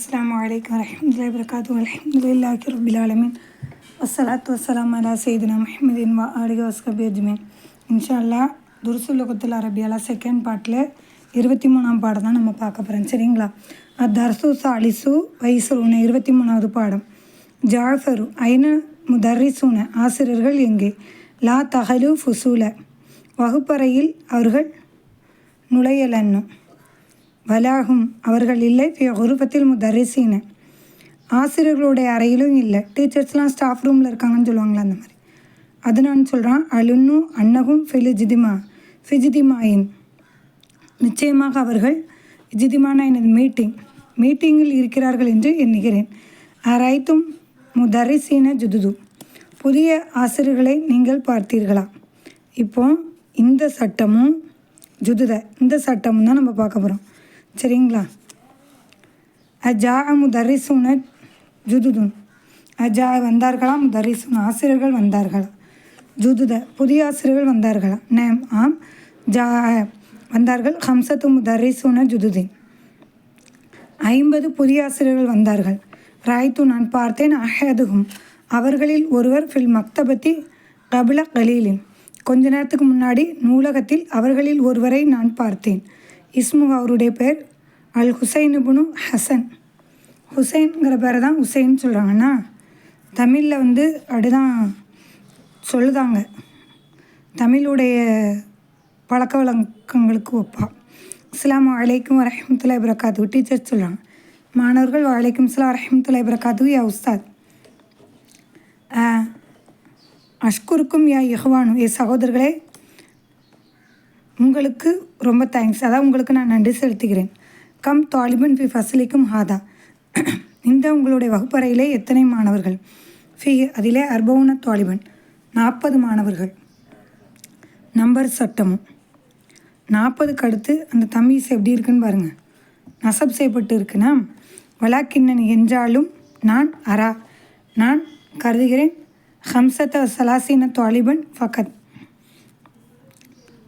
அஸ்லாம் வலைக்கம் வரமத்துல வரகாத்து அல்ஹம்துலில்லாஹி ரப்பில் ஆலமீன் வஸ்ஸலாத்து வஸ்ஸலாம் அலா சையதினா மஹமதின் வா ஆலிஹி வஸ்கபி அஜ்மீன் இன்ஷா அல்லாஹ் துருசுல்லகுத்துல் அரபியாலா செகண்ட் பாட்டில் இருபத்தி மூணாம் பாடம் தான் நம்ம பார்க்க போகிறோம் சரிங்களா? அத்தர்சு சாலிசு உன்னை இருபத்தி மூணாவது பாடம். ஜாஃபரு ஐன முதர்ரிசூன ஆசிரியர்கள் எங்கே? லா தஹலு ஃபுசூல. வகுப்பறையில் அவர்கள் நுழையலன்னும். வலாகும் அவர்கள் இல்லை குருபத்தில் முதரிசீன. ஆசிரியர்களுடைய அறையிலும் இல்லை. டீச்சர்ஸ்லாம் ஸ்டாஃப் ரூமில் இருக்காங்கன்னு சொல்லுவாங்களா அந்த மாதிரி. அது நான் சொல்கிறான் அலுன்னு அன்னகும் ஃபிலிஜிதிமா ஃபிஜிதிமாயின் நிச்சயமாக அவர்கள் ஜிதிமான எனது மீட்டிங். மீட்டிங்கில் இருக்கிறார்கள் என்று எண்ணுகிறேன். அரைத்தும் முதரிசீன ஜுதுது. புதிய ஆசிரியர்களை நீங்கள் பார்த்தீர்களா? இப்போ இந்த சட்டமும் ஜுதுத. இந்த சட்டமும் தான் நம்ம பார்க்க போகிறோம் சரிங்களா? அஜா முதரிசுன ஜுதுதுன். அஜா வந்தார்களா? முதரிசுன். ஆசிரியர்கள் வந்தார்களா? ஜுதுத. புதிய ஆசிரியர்கள் வந்தார்களா? நேம். ஆம். ஜா வந்தார்கள். ஹம்சத்து முதரிசுன ஜுதுதீன். ஐம்பது புதிய ஆசிரியர்கள் வந்தார்கள். ராய்த்து நான் பார்த்தேன். அஹதுகும் அவர்களில் ஒருவர் ஃபில் மக்தபத்தி கபில கலீலின் கொஞ்ச நேரத்துக்கு முன்னாடி நூலகத்தில் அவர்களில் ஒருவரை நான் பார்த்தேன். இஸ்மு அவருடைய பேர் அல் ஹுசைன் ஹசன். ஹுசைன்கிற பேரை தான் ஹுசைன் சொல்கிறாங்கன்னா தமிழில் வந்து அப்படிதான் சொல்லுதாங்க. தமிழுடைய பழக்க வழக்கங்களுக்கு ஒப்பா. இஸ்லாம் வலைக்கும் வரஹமத்துல்லாஹி வரகாத்து டீச்சர் சொல்கிறாங்க மாணவர்கள் வலைக்கும் இஸ்லாம் வரஹமத்துல்லாஹி வரகாத்து யா உஸ்தாத். அஷ்குருக்கும் யா இஹ்வானு. ஏ சகோதரர்களே உங்களுக்கு ரொம்ப தேங்க்ஸ் அதான் உங்களுக்கு நான் நன்றி செலுத்துகிறேன். கம் தாலிபன் ஃபி ஃபசலிக்கும் ஹாதா. இந்த உங்களுடைய வகுப்பறையிலே எத்தனை மாணவர்கள்? ஃபி அதிலே அர்பவுன தாலிபன். நாற்பது மாணவர்கள். நம்பர் சட்டமும். நாற்பதுக்கு அடுத்து அந்த தம்மீஸ் எப்படி இருக்குன்னு பாருங்கள் நசப் செய்யப்பட்டு இருக்குன்னா வலாக்கிண்ணன் என்றாலும் நான் அரா நான் கருதுகிறேன். ஹம்சத்த சலாசீன தாலிபன் ஃபகத்.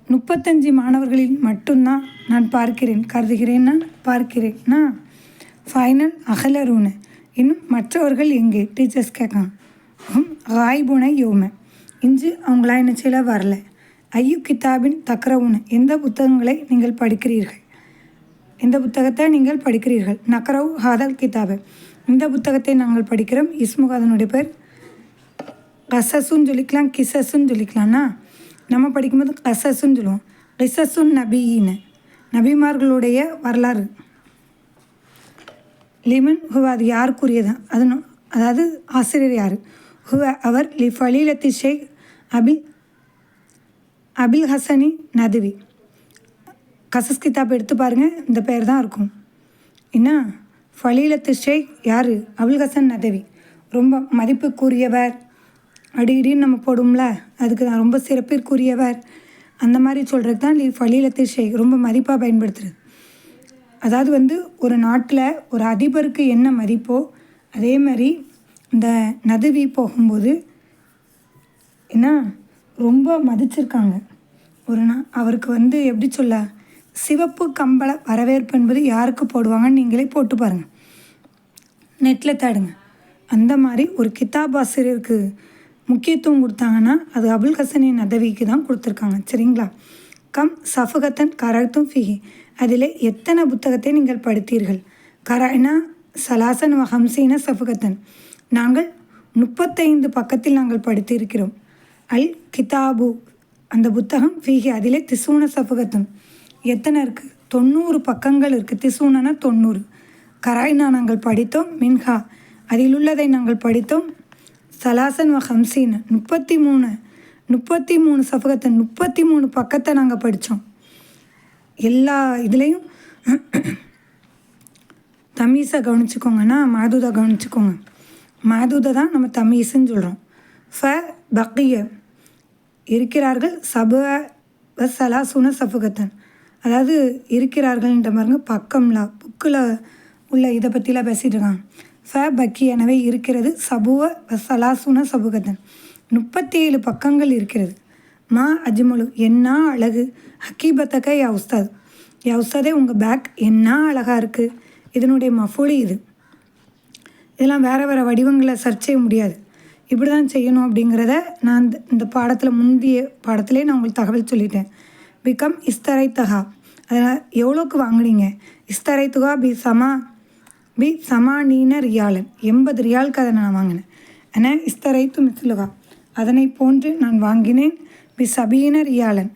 முப்பத்தஞ்சு மாணவர்களில் மட்டும்தான் நான் பார்க்கிறேன். கருதுகிறேன் நான் பார்க்கிறேன்னா ஃபைனல் அகலரூனு இன்னும் மற்றவர்கள் எங்கே? டீச்சர்ஸ் கேட்கான் ராய்புன யோம. இன்று அவங்களா என்ன செய்யல? வரல. ஐயு கிதாபின் தக்கரவுன எந்த புத்தகங்களை நீங்கள் படிக்கிறீர்கள்? இந்த புத்தகத்தை நீங்கள் படிக்கிறீர்கள்? நக்கரவு ஹாதல் கிதாபை இந்த புத்தகத்தை நாங்கள் படிக்கிறோம். இஸ்முகாதனுடைய பேர். கசஸுன்னு சொல்லிக்கலாம் கிசஸுன்னு சொல்லிக்கலாம்னா. நம்ம படிக்கும்போது கசஸுன்னு சொல்லுவோம். கிசஸுன் நபியின்னு. நபிமார்களுடைய வரலாறு. லிமன் ஹுவ அது யாருக்குரியதான்? அது அதாவது ஆசிரியர் யார்? ஹுவ அவர் லி ஃபலீலத்தி ஷேக் அபி அபில் ஹசனி நதுவி. கசஸ் கிதாப் எடுத்து பாருங்கள் இந்த பேர் தான் இருக்கும். என்ன? ஃபலீலத்து ஷேக் யார்? அபுல் ஹசன் நதவி. ரொம்ப மதிப்புக்குரியவர். அடி இடின்னு நம்ம போடும்ல அதுக்கு தான் ரொம்ப சிறப்பிற்குரியவர். அந்த மாதிரி சொல்கிறதுக்கு தான் லி ஃபலீலத்து ஷேக் ரொம்ப மதிப்பாக பயன்படுத்துறது. அதாவது வந்து ஒரு நாட்டில் ஒரு அதிபருக்கு என்ன மதிப்போ அதே மாதிரி இந்த நதுவி போகும்போது என்ன ரொம்ப மதிச்சிருக்காங்க. ஒரு நா அவருக்கு வந்து எப்படி சொல்ல சிவப்பு கம்பள வரவேற்பு என்பது யாருக்கு போடுவாங்கன்னு நீங்களே போட்டு பாருங்கள் நெட்டில் தேடுங்க. அந்த மாதிரி ஒரு கிதாப் ஆசிரியருக்கு முக்கியத்துவம் கொடுத்தாங்கன்னா அது அபுல் ஹசனின் நதவிக்கு தான் கொடுத்துருக்காங்க. சரிங்களா? கம் சஃபகத்தன் கரத்தும் ஃபிஹி. அதில் எத்தனை புத்தகத்தை நீங்கள் படித்தீர்கள்? கரனா சலாசன் ஹம்சீன சஃபகத்தன். நாங்கள் முப்பத்தைந்து பக்கத்தில் நாங்கள் படித்திருக்கிறோம். அல் கிதாபு அந்த புத்தகம் ஃபீஹி அதிலே திசூன சஃபகத்தன். எத்தனை இருக்குது தொண்ணூறு பக்கங்கள் இருக்குது திசூனனா தொண்ணூறு. கராய்னா நாங்கள் படித்தோம். மின்ஹா அதில் உள்ளதை நாங்கள் படித்தோம். சலாசன் வ முப்பத்தி மூணு முப்பத்தி மூணு சஃபகத்தை முப்பத்தி மூணு பக்கத்தை நாங்கள் படித்தோம் எல்லா இதுலேயும் தமீஸை கவனிச்சுக்கோங்கன்னா மாதூதை கவனிச்சுக்கோங்க. மாதூதை தான் நம்ம தமீஸுன்னு சொல்கிறோம் ஃப பக்கிய. இருக்கிறார்கள் சப சலாசுன சஃபகத்தன் அதாவது இருக்கிறார்கள்ன்ற பாருங்க பக்கம்லாம் புக்கில் உள்ள இதை பற்றிலாம் பேசிகிட்டு இருக்காங்க. ச பக்கி எனவே இருக்கிறது. சபுவ சலாசுன சபுகதன். முப்பத்தி ஏழு பக்கங்கள் இருக்கிறது. மா அஜ்மலு என்ன அழகு? ஹக்கீபத்தக்க யா உஸ்தாத். யா உஸ்தாதே உங்கள் பேக் என்ன அழகாக இருக்குது இதனுடைய மஃபூலி இது. இதெல்லாம் வேறு வேறு வடிவங்களை சர்ச் செய்ய முடியாது. இப்படி தான் செய்யணும் அப்படிங்கிறத நான் இந்த இந்த பாடத்தில் முந்தைய பாடத்திலே நான் உங்களுக்கு தகவல் சொல்லிட்டேன். பிகம் இஸ்தரை தகா அதில் எவ்வளோக்கு வாங்குனீங்க? இஸ்தரை துகா பி சமா பி சமானீன ரியாலன் எண்பது ரியாலுக்கு அதை நான் வாங்கினேன். என இஸ்தரைத்து மிஸ்லுகா அதனை போன்று நான் வாங்கினேன் பி சபீன ரியாலன்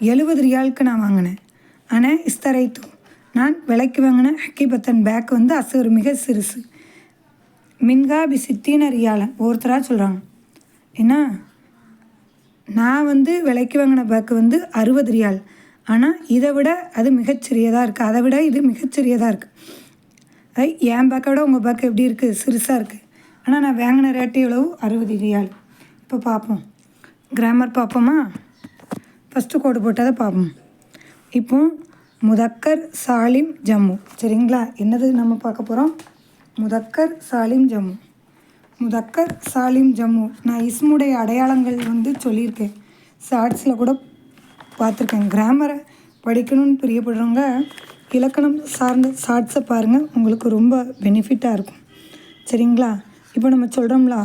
எழுபது ரியாலுக்கு நான் வாங்கினேன். ஆனால் இஸ்தரைத்து. நான் விலைக்கு வாங்கின ஹக்கிபத்தன் பேக் வந்து அசுறு மிக சிறுசு. மின்கா பி சித்தீன ரியாலன் ஒருத்தராக சொல்கிறாங்க ஏன்னா நான் வந்து விலைக்கு வாங்கின பேக்கு வந்து அறுபது ரியால். ஆனால் இதை விட அது மிகச்சிறியதாக இருக்குது அதை விட இது மிகச்சிறியதாக இருக்குது என் பேக்கை விட உங்கள் பேக்கு எப்படி இருக்குது சிறுசாக இருக்குது ஆனால் நான் வாங்கின ரேட்டு எவ்வளவு? அறுபது ரியால். இப்போ பார்ப்போம் கிராமர் பார்ப்போமா ஃபஸ்ட்டு கோடு போட்டதை பார்ப்போம் இப்போ முதக்கர் சாலிம் ஜம்மு. சரிங்களா? என்னது நம்ம பார்க்க போகிறோம் முதக்கர் சாலிம் ஜம்மு. முதக்கர் சாலிம் ஜம்மு. நான் இஸ்முடைய அடையாளங்கள் வந்து சொல்லியிருக்கேன். ஷார்ட்ஸில் கூட பார்த்துருக்கேன். கிராமரை படிக்கணும்னு பிரியப்படுறவங்க இலக்கணம் சார்ந்த ஷார்ட்ஸை பாருங்கள் உங்களுக்கு ரொம்ப பெனிஃபிட்டாக இருக்கும். சரிங்களா? இப்போ நம்ம சொல்கிறோம்ல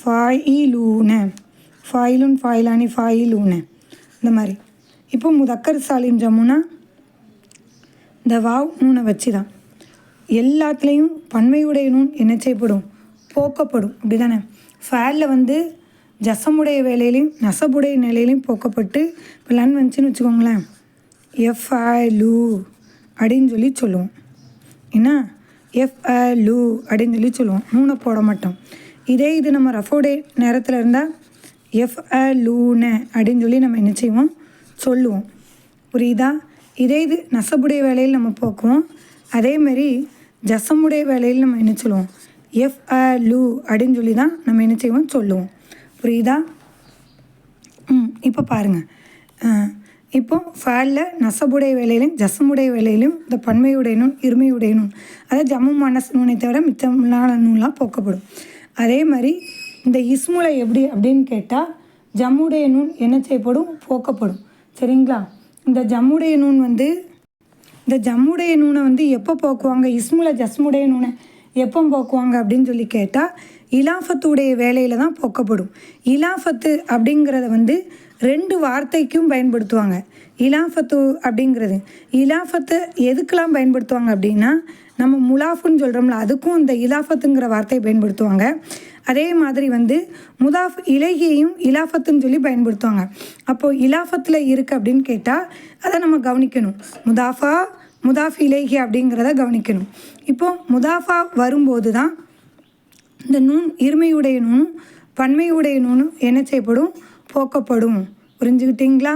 ஃபாயிலூன ஃபாயிலுன் ஃபாயிலானி ஃபாயிலூன இந்த மாதிரி. இப்போ முதக்கர் சாலிம் ஜம்முனா இந்த வாவ் நூனை வச்சு தான் எல்லாத்துலேயும் பன்மையுடைய நூன் என்ன செய்யப்படும்? போக்கப்படும். அப்படி தானே ஃபேரில் வந்து ஜசமுடைய வேலையிலையும் நசபுடைய நிலையிலையும் போக்கப்பட்டு இப்போ லன் வந்துச்சுன்னு வச்சுக்கோங்களேன். எஃப் லூ அப்படின்னு சொல்லி சொல்லுவோம். என்ன? எஃப் லூ அப்படின்னு சொல்லி சொல்லுவோம். நூனை போட மாட்டோம். இதே இது நம்ம ரஃபோடே நேரத்தில் இருந்தால் எஃப் லூன அப்படின்னு சொல்லி நம்ம என்ன செய்வோம்? சொல்லுவோம். புரியுதா? இதே இது நசப்புடைய வேலையில் நம்ம போக்குவோம். அதேமாரி ஜசமுடைய வேலையில் நம்ம என்ன சொல்லுவோம்? எஃப் லூ அப்படின்னு சொல்லி தான் நம்ம என்ன செய்வோம்? சொல்லுவோம். புரியுதா? ம் இப்போ பாருங்கள் இப்போ ஃபேலில் நசபுடைய வேலையிலையும் ஜசமுடைய வேலையிலும் இந்த பன்மையுடைய நூன் இருமையுடைய நூன் அதாவது ஜம்மு மனஸ் நூனை தவிர மிச்சமில்லாத நூன்லாம் போக்கப்படும். அதே மாதிரி இந்த இஸ்முலை எப்படி அப்படின்னு கேட்டால் ஜம்முடைய நூன் என்ன செய்யப்படும்? போக்கப்படும். சரிங்களா? இந்த ஜம்முடைய நூன் வந்து இந்த ஜம்முடைய நூனை வந்து எப்போ போக்குவாங்க? இஸ்முலை ஜஸ்முடைய நூனை எப்போ போக்குவாங்க அப்படின்னு சொல்லி கேட்டால் இலாஃபத்துடைய வேலையில் தான் போக்கப்படும். இலாஃபத்து அப்படிங்கிறத வந்து ரெண்டு வார்த்தைக்கும் பயன்படுத்துவாங்க. இலாஃபத்து அப்படிங்கிறது. இலாஃபத்தை எதுக்கெல்லாம் பயன்படுத்துவாங்க அப்படின்னா நம்ம முலாஃபுன்னு சொல்கிறோம்ல அதுக்கும் இந்த இலாஃபத்துங்கிற வார்த்தையை பயன்படுத்துவாங்க. அதே மாதிரி வந்து முதாஃப் இலகியையும் இலாஃபத்துன்னு சொல்லி பயன்படுத்துவாங்க. அப்போது இலாஃபத்தில் இருக்குது அப்படின்னு கேட்டால் அதை நம்ம கவனிக்கணும். முதாஃபா முதாஃப் இலேஹி அப்படிங்கிறத கவனிக்கணும். இப்போ முதாஃபா வரும்போது தான் இந்த நூன் இருமையுடைய நூனும் பன்மையுடைய நூனும் என்ன செய்யப்படும்? போக்கப்படும். புரிஞ்சுக்கிட்டீங்களா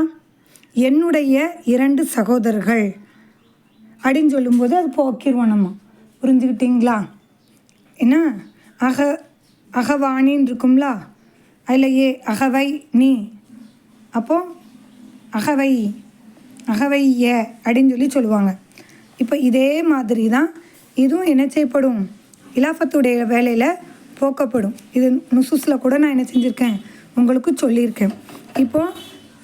என்னுடைய இரண்டு சகோதரர்கள். அப்படின்னு சொல்லும்போது அது போக்கிடுவோம் நம்ம. புரிஞ்சுக்கிட்டீங்களா என்ன? அக அகவாணின்னு இருக்கும்ல? அதில் ஏ அகவை நீ. அப்போ அகவை அகவை ஏ அப்படின்னு சொல்லி சொல்லுவாங்க. இப்போ இதே மாதிரி தான் இதுவும் என்ன செய்யப்படும்? இலாஃபத்துடைய வேலையில் போக்கப்படும். இது நுசுஸில் கூட நான் என்ன செஞ்சுருக்கேன்? உங்களுக்கு சொல்லியிருக்கேன். இப்போ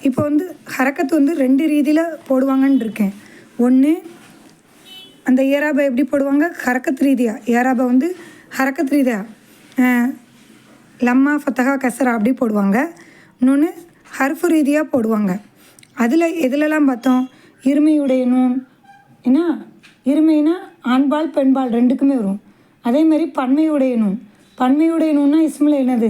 இப்போ வந்து ஹரக்கத்து வந்து ரெண்டு ரீதியில் போடுவாங்கன்னு இருக்கேன். ஒன்று அந்த ஏராபை எப்படி போடுவாங்க? ஹரக்கத் ரீதியாக ஏராபை வந்து ஹரக்கத் ரீதியாக லம்மா ஃபத்தகா கசரா அப்படி போடுவாங்க. இன்னொன்று ஹர்ஃபு ரீதியாக போடுவாங்க. அதில் எதுலலாம் பார்த்தோம்? இருமையுடைய நூன் என்ன? இருமைனா ஆண்பால் பெண்பால் ரெண்டுக்குமே வரும். அதே மாதிரி பன்மையுடைய நூன். பன்மையுடைய நூன்னா இஸ்மில் என்னது?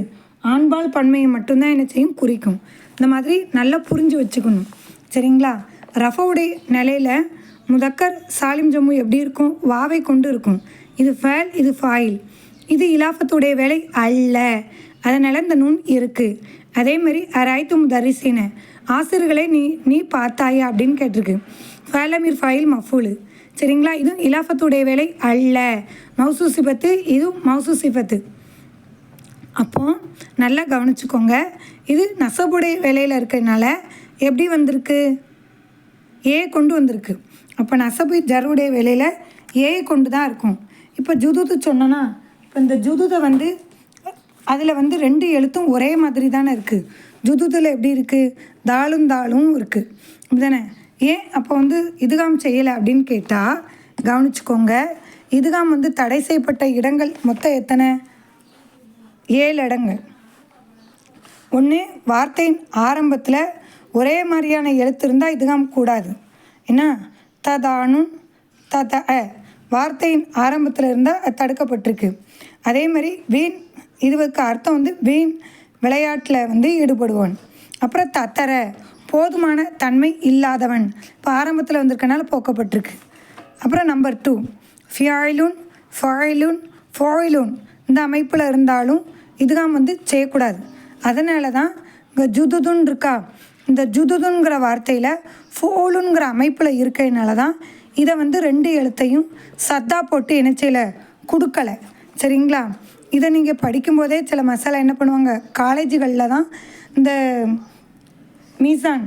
ஆண்பால் பன்மையை மட்டும்தான் என்ன செய்யும் குறிக்கும். இந்த மாதிரி நல்லா புரிஞ்சு வச்சுக்கணும். சரிங்களா? ரஃபவுடைய நிலையில் முதக்கர் சாலிம் ஜம்மு எப்படி இருக்கும்? வாவை கொண்டு இருக்கும். இது ஃபேல் இது ஃபாயில். இது இலாஃபத்துடைய வேலை அல்ல. அதனால் இந்த நூன் இருக்குது அதே மாதிரி அராய்த்து முதரிசின ஆசிரியர்களை நீ நீ பார்த்தாயா அப்படின்னு கேட்டிருக்கு. ஃபேலமீர் ஃபாயில் மஃபூலு. சரிங்களா? இதுவும் இலாஃபத்துடைய வேலை அல்ல. மௌசூசிபத்து இது இதுவும் மௌசு அப்போது அப்போ நல்லா கவனிச்சுக்கோங்க. இது நசபுடைய வேலையில் இருக்கிறதுனால எப்படி வந்திருக்கு? ஏ கொண்டு வந்திருக்கு. அப்போ நசபு ஜருடைய வேலையில் ஏ கொண்டு தான் இருக்கும். இப்போ ஜுதுது சொன்னோன்னா இப்போ இந்த ஜுதுதை வந்து அதில் வந்து ரெண்டு எழுத்தும் ஒரே மாதிரி தானே இருக்குது ஜுதுதில் எப்படி இருக்குது தாளும் தாளும் இருக்குது அப்படிதானே? ஏன் அப்போ வந்து இதுகாம் செய்யலை அப்படின்னு கேட்டால் கவனிச்சுக்கோங்க. இதுகாம் வந்து தடை செய்யப்பட்ட இடங்கள் மொத்தம் எத்தனை? ஏழு இடங்கள் ஒன்று வார்த்தையின் ஆரம்பத்தில் ஒரே மாதிரியான எழுத்து இருந்தால் இதுகாம் கூடாது. என்ன? ததானும் தத வார்த்தையின் ஆரம்பத்தில் இருந்தால் அது தடுக்கப்பட்டிருக்கு. அதே மாதிரி வீண் இதுக்கு அர்த்தம் வந்து வீண் விளையாட்டில் வந்து ஈடுபடுவான். அப்புறம் தத்தர போதுமான தன்மை இல்லாதவன். இப்போ ஆரம்பத்தில் வந்திருக்கனால போக்கப்பட்டிருக்கு. அப்புறம் நம்பர் டூ ஃபியாயிலுன் ஃபாயிலுன் ஃபாயிலுன். இந்த அமைப்பில் இருந்தாலும் இதுதான் வந்து செய்யக்கூடாது. அதனால தான் இங்கே ஜுதுதுன் இருக்கா? இந்த ஜுதுதுங்கிற வார்த்தையில் ஃபோலுங்கிற அமைப்பில் இருக்கிறதுனால தான் இதை வந்து ரெண்டு எழுத்தையும் சத்தா போட்டு இணைச்சியில் கொடுக்கலை. சரிங்களா? இதை நீங்கள் படிக்கும்போதே சில மசாலா என்ன பண்ணுவாங்க? காலேஜுகளில் தான் இந்த மீசான்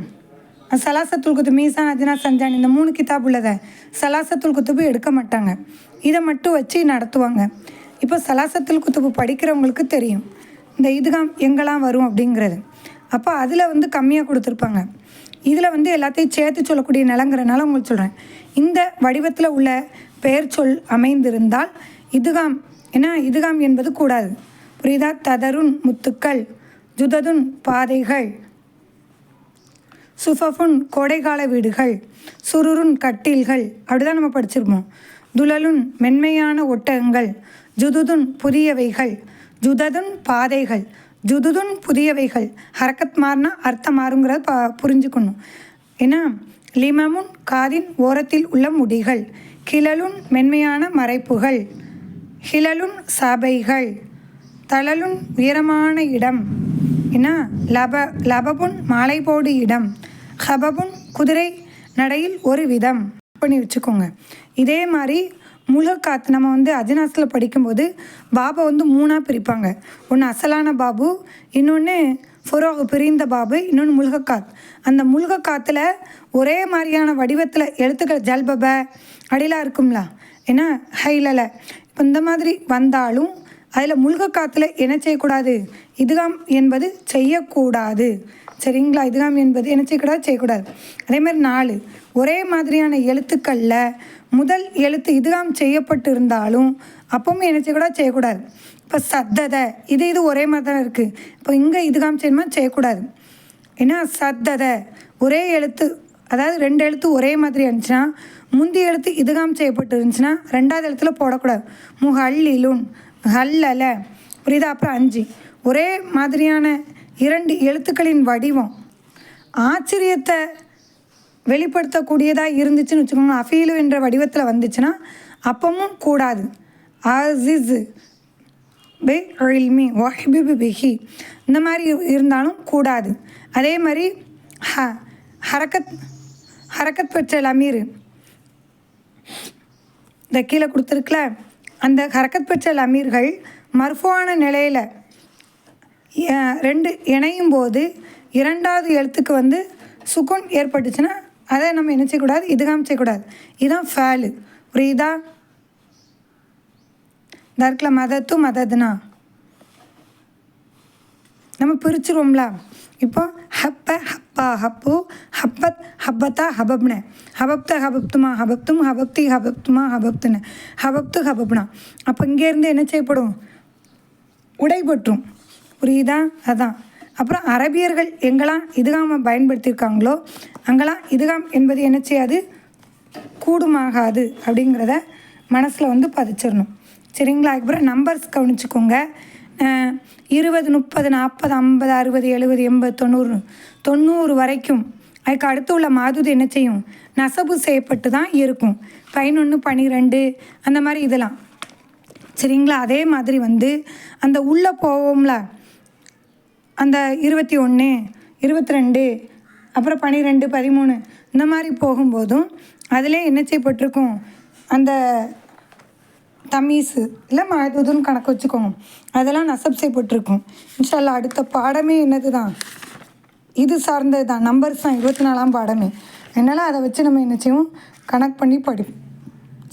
சலாசத்துல் குத்து மீசான் அஜினா சஞ்சான் இந்த மூணு கிதாப் உள்ளதை சலாசத்துல் குத்துப்பு எடுக்க மாட்டாங்க. இதை மட்டும் வச்சு நடத்துவாங்க. இப்போ சலாசத்தில் குத்துப்பு படிக்கிறவங்களுக்கு தெரியும். இந்த இதுகாம் எங்கெல்லாம் வரும் அப்படிங்கிறது. அப்போ அதில் வந்து கம்மியாக கொடுத்துருப்பாங்க. இதில் வந்து எல்லாத்தையும் சேர்த்து சொல்லக்கூடிய நிலங்கிறனால உங்களுக்கு சொல்கிறேன் இந்த வடிவத்தில் உள்ள பெயர் சொல் அமைந்திருந்தால் இதுகாம் ஏன்னா இதுகாம் என்பது கூடாது. புரியுதா? ததருன் முத்துக்கள் ஜுததுன் பாதைகள். சுஃபஃபுன் கோடைகால வீடுகள் சுருருன் கட்டில்கள் அப்படிதான் நம்ம படிச்சிருப்போம். துழலுன் மென்மையான ஒட்டகங்கள் ஜுதுதுன் புதியவைகள் ஜுததுன் பாதைகள் ஜுதுதுன் புதியவைகள். ஹரக்கத் மாறினா அர்த்தம் மாறுங்கிறத பா புரிஞ்சுக்கணும். ஏன்னா லிமமுன் காதின் ஓரத்தில் உள்ள முடிகள் கிழலுன் மென்மையான மறைப்புகள் ஹிலலுன் சபைகள் தளலுன் உயரமான இடம். என்ன லப லபபுன் மாலை போடு இடம் ஹபபுன் குதிரை நடையில் ஒரு விதம். பண்ணி வச்சுக்கோங்க. இதே மாதிரி முழுக்காத்து நம்ம வந்து அஜினாஸில் படிக்கும்போது பாபை வந்து மூணாக பிரிப்பாங்க. ஒன்று அசலான பாபு இன்னொன்று ஃபுரோகு பிரிந்த பாபு இன்னொன்று முழுகக்காத். அந்த முழுகக்காத்தில் ஒரே மாதிரியான வடிவத்தில் எழுத்துக்கள் ஜல்பப அடிலாம் இருக்கும்ல ஏன்னா ஹைலல. இப்போ இந்த மாதிரி வந்தாலும் அதில் முழுகக்காத்தில் என்ன செய்யக்கூடாது? இதுகாம் என்பது செய்யக்கூடாது. சரிங்களா? இதுகாம் என்பது என்ன செய்யக்கூடாது? செய்யக்கூடாது. அதே மாதிரி நாலு. ஒரே மாதிரியான எழுத்துக்களில் முதல் எழுத்து இதுகாம் செய்யப்பட்டு இருந்தாலும் அப்பவும் என்ன செய்யக்கூடாது? செய்யக்கூடாது. இப்போ சத்ததை இது இது ஒரே மாதிரி தான் இருக்குது இப்போ இங்கே இதுகாம் செய்யணுமா? செய்யக்கூடாது. ஏன்னா சத்ததை. ஒரே எழுத்து அதாவது ரெண்டு எழுத்து ஒரே மாதிரி இருந்துச்சுன்னா முந்தி எழுத்து இதுகாம் செய்யப்பட்டு இருந்துச்சுன்னா ரெண்டாவது எழுத்துல போடக்கூடாது. முஹல்லிலுன் ஹல்லல புரியுதா? அப்புறம் அஞ்சு. ஒரே மாதிரியான இரண்டு எழுத்துக்களின் வடிவம். ஆச்சரியத்தை வெளிப்படுத்தக்கூடியதாக இருந்துச்சுன்னு வச்சுக்கோங்க அஃபீலு என்ற வடிவத்தில் வந்துச்சுன்னா அப்பமும் கூடாது. அசிஸ் பே இல்மி ஒஹிபிபு பிஹி. இந்த மாதிரி இருந்தாலும் கூடாது. அதே மாதிரி ஹ ஹரக்கத் ஹரக்கத் பெற்ற அமீர் இந்த கீழே கொடுத்துருக்குல? அந்த ஹரக்கத் பச்சல் அமீர்கள் மர்ஃபுவான நிலையில் ரெண்டு இணையும் போது இரண்டாவது எழுத்துக்கு வந்து சுகுன் ஏற்பட்டுச்சுன்னா அதை நம்ம என்ன செய்யக்கூடாது? இதுகாம் செய்யக்கூடாது. இதுதான் ஃபேலு. புரியுதா? தர்க்கில் மதத்து மததுனா. நம்ம பிரிச்சிருவோம்ல. இப்போ ஹப்ப ஹப்பா ஹப்பு ஹப்பத் ஹப்பத்தா ஹபப்னு. ஹபப்த ஹபப்துமா ஹபப்தும் ஹபப்தி ஹபப்துமா ஹபப்துன்னு. ஹபப்து ஹபப்னா. அப்போ இங்கேருந்து என்ன செய்யப்படும்? உடைபற்றும். புரியுதா? அதான். அப்புறம் அரபியர்கள் எங்கெல்லாம் இதுகாம பயன்படுத்தியிருக்காங்களோ அங்கெல்லாம் இதுகாம் என்பது என்ன செய்யாது? கூடுமாகாது அப்படிங்கிறத மனசில் வந்து பதிச்சிடணும் சரிங்களா? அதுக்கப்புறம் நம்பர்ஸ் கவனிச்சுக்கோங்க. இருபது முப்பது நாற்பது ஐம்பது அறுபது எழுபது எண்பது தொண்ணூறு தொண்ணூறு வரைக்கும். அதுக்கு அடுத்து உள்ள மாதுது என்ன செய்யும்? நசபு செய்யப்பட்டு தான் இருக்கும். பதினொன்று பன்னிரெண்டு அந்த மாதிரி இதெல்லாம். சரிங்களா? அதே மாதிரி வந்து அந்த உள்ளே போவோம்ல. அந்த இருபத்தி ஒன்று இருபத்தி ரெண்டு அப்புறம் பன்னிரெண்டு பதிமூணு இந்த மாதிரி போகும்போதும் அதிலே என்ன செய்யப்பட்டிருக்கும்? அந்த தமீஸு இல்லை மதுன்னு கணக்கு வச்சுக்கோங்க. அதெல்லாம் நசப் செய்யப்பட்டிருக்கும். இன்ஷால்லா அடுத்த பாடமே என்னது தான் இது சார்ந்தது தான் நம்பர்ஸ் தான் இருபத்தி நாலாம் பாடமே. என்னால் அதை வச்சு நம்ம என்ன செய்வோம்? கனெக்ட் பண்ணி படிப்போம்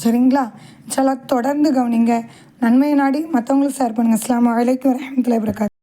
சரிங்களா? இன்ஷால்லா தொடர்ந்து கவனிங்க. நன்மையை நாடி மற்றவங்களுக்கு ஷேர் பண்ணுங்கள் அஸ்லாம் வலைக்கம் வரமத்துல வரகாத்